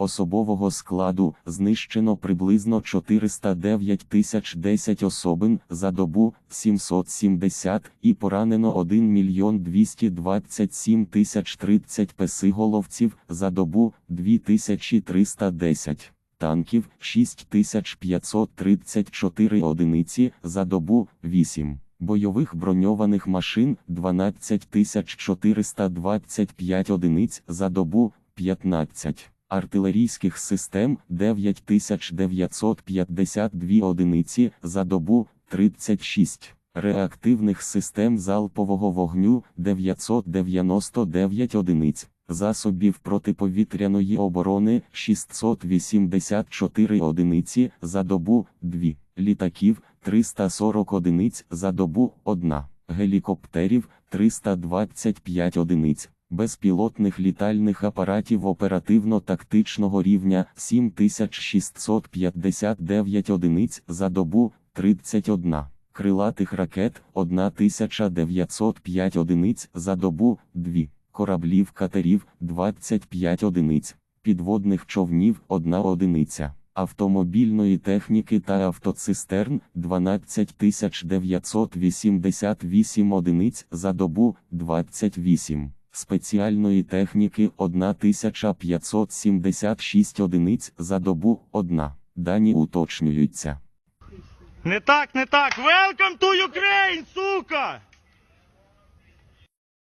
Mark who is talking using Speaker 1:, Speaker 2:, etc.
Speaker 1: Особового складу знищено приблизно 409 тисяч 10 особин за добу 770 і поранено 1 мільйон 227 тисяч 30 песиголовців за добу 2310. Танків 6534 одиниці за добу 8. Бойових броньованих машин 12425 одиниць за добу 15 артилерійських систем 9952 одиниці за добу 36, реактивних систем залпового вогню 999 одиниць, засобів протиповітряної оборони 684 одиниці за добу 2, літаків 340 одиниць за добу 1, гелікоптерів 325 одиниць безпілотних літальних апаратів оперативно-тактичного рівня 7659 одиниць за добу 31, крилатих ракет 1905 одиниць за добу 2, кораблів катерів 25 одиниць, підводних човнів 1 одиниця. Автомобільної техніки та автоцистерн 12988 одиниць за добу 28 спеціальної техніки 1576 одиниць за добу 1. Дані уточнюються.
Speaker 2: Не так, не так. Сука!